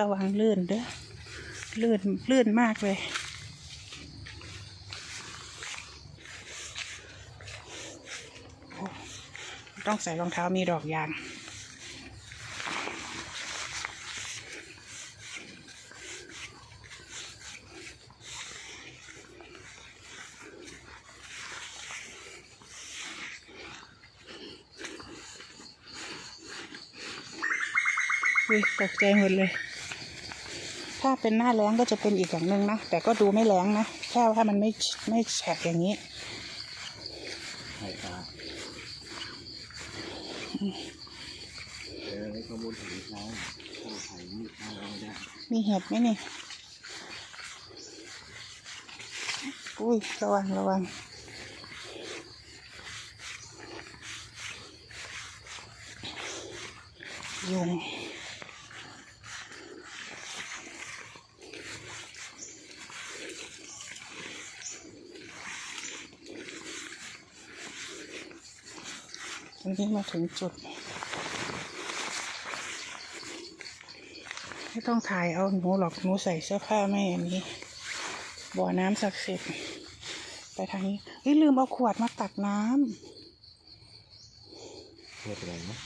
ระวังลื่นเด้อลื่นลื่นมากเลย ต้องใส่รองเท้ามีดอกยาง อุ้ยตกใจหมดเลย ถ้าเป็นหน้าแล้งก็จะเป็นอีกอย่างหนึ่งนะ แต่ก็ดูไม่แล้งนะ แค่ว่ามันไม่ไม่แฉะอย่างนี้ไข่ปลาเออในข้อมูลถึงแล้วข้าวไข่นี่ข้าวเราได้ มีเห็ดไหมนี่ อุ้ย ระวังระวังยุง อันนี้มาถึงจุด ไม่ต้องถ่ายเอาหนูหรอกหนูใส่เสื้อผ้าไม่อันนี้ บ่อน้ำศักดิ์สิทธิ์ไปทางนี้เฮ้ยลืมเอาขวดมาตักน้ำเพื่อะไรนะ